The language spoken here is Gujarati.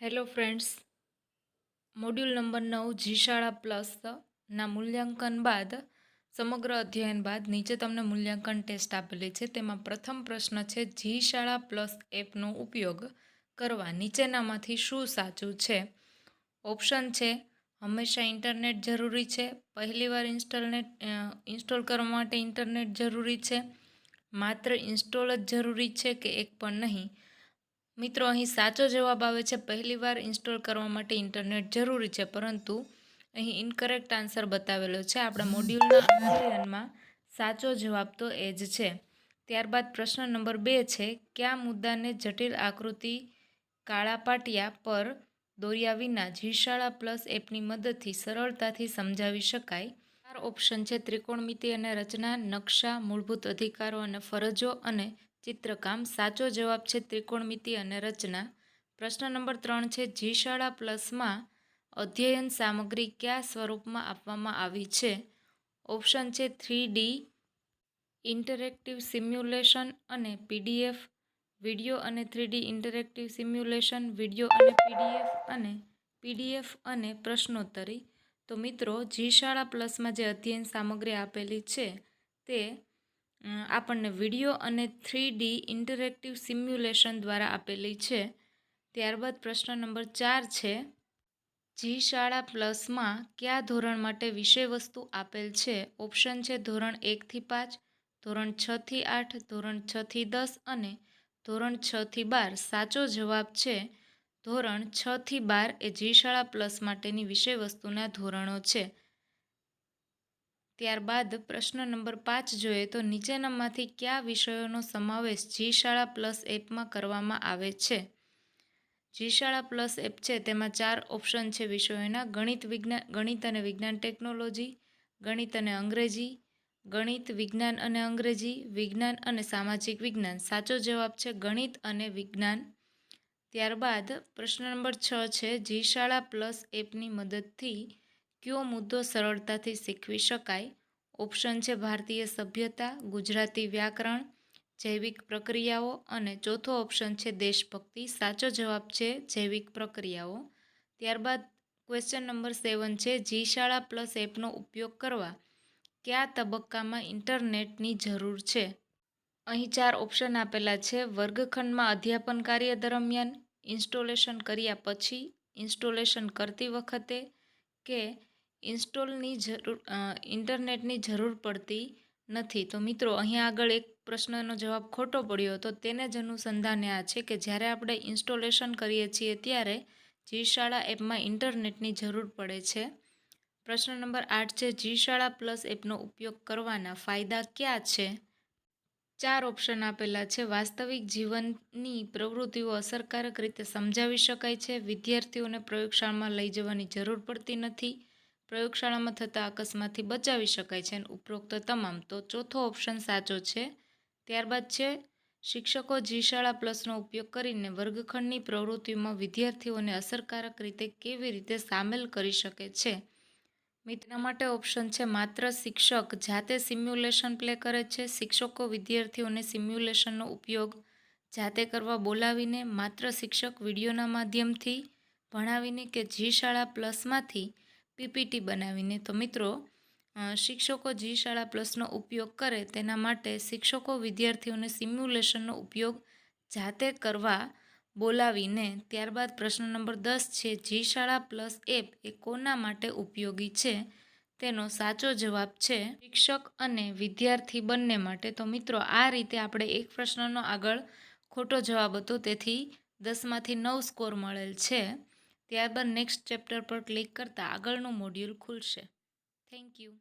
હેલો ફ્રેન્ડ્સ મોડ્યુલ નંબર નવ જી શાળા પ્લસ ના મૂલ્યાંકન બાદ, સમગ્ર અધ્યયન બાદ નીચે તમને મૂલ્યાંકન ટેસ્ટ આપેલી છે. તેમાં પ્રથમ પ્રશ્ન છે જી શાળા પ્લસ એપનો ઉપયોગ કરવા નીચેનામાંથી શું સાચું છે? ઓપ્શન છે, હંમેશા ઇન્ટરનેટ જરૂરી છે. પહેલીવાર ઇન્સ્ટોલનેટ ઇન્સ્ટોલ કરવા માટે ઇન્ટરનેટ જરૂરી છે. માત્ર ઇન્સ્ટોલ જ જરૂરી છે કે એક પણ નહીં? મિત્રો, અહીં સાચો જવાબ આવે છે પહેલીવાર ઇન્સ્ટોલ કરવા માટે ઇન્ટરનેટ જરૂરી છે, પરંતુ અહીં ઇનકરેક્ટ આન્સર બતાવેલો છે. આપણા મોડ્યુલના અધ્યયનમાં સાચો જવાબ તો એ જ છે. ત્યારબાદ પ્રશ્ન નંબર બે છે, કયા મુદ્દાને જટિલ આકૃતિ કાળા પાટિયા પર દોર્યા વિના જીશાળા પ્લસ એપની મદદથી સરળતાથી સમજાવી શકાય? ચાર ઓપ્શન છે, ત્રિકોણમિતિ અને રચના, નકશા, મૂળભૂત અધિકારો અને ફરજો અને ચિત્રકામ, સાચો જવાબ છે ત્રિકોણમિતિ અને રચના. પ્રશ્ન નંબર ત્રણ છે, જી શાળા પ્લસમાં અધ્યયન સામગ્રી કયા સ્વરૂપમાં આપવામાં આવી છે? ઓપ્શન છે થ્રી ડી, ઇન્ટરેક્ટિવ સિમ્યુલેશન અને પીડીએફ. વીડિયો અને three D interactive simulation, video અને પીડીએફ અને પીડીએફ અને પ્રશ્નોત્તરી. તો મિત્રો, જી શાળા પ્લસમાં જે અધ્યયન સામગ્રી આપેલી છે તે આપણને વીડિયો અને થ્રી ડી ઇન્ટરેક્ટિવ સિમ્યુલેશન દ્વારા આપેલી છે. ત્યારબાદ પ્રશ્ન નંબર ચાર છે, જી શાળા પ્લસમાં કયા ધોરણ માટે વિષયવસ્તુ આપેલ છે? ઓપ્શન છે ધોરણ એકથી પાંચ, ધોરણ છથી આઠ, ધોરણ છથી દસ અને ધોરણ છથી બાર. સાચો જવાબ છે, ધોરણ છથી બાર એ જી શાળા પ્લસ માટેની વિષયવસ્તુના ધોરણો છે. ત્યારબાદ પ્રશ્ન નંબર પાંચ જોઈએ તો નીચેનામાંથી કયા વિષયોનો સમાવેશ જી શાળા પ્લસ એપમાં કરવામાં આવે છે? જી શાળા પ્લસ એપ છે, તેમાં ચાર ઓપ્શન છે વિષયોના. ગણિત વિજ્ઞાન ગણિત અને વિજ્ઞાન ટેકનોલોજી, ગણિત અને અંગ્રેજી, ગણિત, વિજ્ઞાન અને અંગ્રેજી, વિજ્ઞાન અને સામાજિક વિજ્ઞાન. સાચો જવાબ છે ગણિત અને વિજ્ઞાન. ત્યારબાદ પ્રશ્ન નંબર છ છે જી શાળા પ્લસ એપની મદદથી કયો મુદ્દો સરળતાથી શીખવી શકાય? ઓપ્શન છે ભારતીય સભ્યતા, ગુજરાતી વ્યાકરણ, જૈવિક પ્રક્રિયાઓ અને ચોથો ઓપ્શન છે દેશભક્તિ. સાચો જવાબ છે જૈવિક પ્રક્રિયાઓ. ત્યારબાદ ક્વેશ્ચન નંબર સેવન છે જી શાળા પ્લસ એપનો ઉપયોગ કરવા. કયા તબક્કામાં ઇન્ટરનેટની જરૂર છે? અહીં ચાર ઓપ્શન આપેલા છે. વર્ગખંડમાં અધ્યાપન કાર્ય દરમિયાન ઇન્સ્ટોલેશન કર્યા પછી ઇન્સ્ટોલેશન કરતી વખતે કે ઇન્સ્ટોલની જરૂર ઇન્ટરનેટની જરૂર પડતી નથી. તો મિત્રો, અહીંયા આગળ એક પ્રશ્નનો જવાબ ખોટો પડ્યો હતો. તેને જ અનુસંધાને આ છે કે જ્યારે આપણે ઇન્સ્ટોલેશન કરીએ છીએ ત્યારે જી શાળા એપમાં ઇન્ટરનેટની જરૂર પડે છે. પ્રશ્ન નંબર આઠ છે, જી શાળા પ્લસ એપનો ઉપયોગ કરવાના ફાયદા ક્યાં છે? ચાર ઓપ્શન આપેલા છે. વાસ્તવિક જીવનની પ્રવૃત્તિઓ અસરકારક રીતે સમજાવી શકાય છે. વિદ્યાર્થીઓને પ્રયોગશાળામાં લઈ જવાની જરૂર પડતી નથી. પ્રયોગશાળામાં થતા અકસ્માતથી બચાવી શકાય છે અને ઉપરોક્ત તમામ, તો ચોથો ઓપ્શન સાચો છે. ત્યારબાદ છે, શિક્ષકો જી શાળા પ્લસનો ઉપયોગ કરીને વર્ગખંડની પ્રવૃત્તિઓમાં વિદ્યાર્થીઓને અસરકારક રીતે કેવી રીતે સામેલ કરી શકે છે? મિત્રના માટે ઓપ્શન છે, માત્ર શિક્ષક જાતે સિમ્યુલેશન પ્લે કરે છે. શિક્ષકો વિદ્યાર્થીઓને સિમ્યુલેશનનો ઉપયોગ જાતે કરવા બોલાવીને માત્ર શિક્ષક વિડીયોના માધ્યમથી ભણાવીને કે જી શાળા પ્લસમાંથી પીપીટી બનાવીને તો મિત્રો શિક્ષકો જી શાળા પ્લસનો ઉપયોગ કરે તેના માટે શિક્ષકો વિદ્યાર્થીઓને સિમ્યુલેશનનો ઉપયોગ જાતે કરવા બોલાવીને ત્યારબાદ પ્રશ્ન નંબર દસ છે, જી શાળા પ્લસ એપ એ કોના માટે ઉપયોગી છે? તેનો સાચો જવાબ છે, શિક્ષક અને વિદ્યાર્થી બંને માટે. તો મિત્રો, આ રીતે આપણે એક પ્રશ્નનો આગળ ખોટો જવાબ હતો, તેથી દસમાંથી નવ સ્કોર મળેલ છે. ત્યારબાદ નેક્સ્ટ ચેપ્ટર પર ક્લિક કરતાં આગળનું મોડ્યુલ ખુલશે. Thank you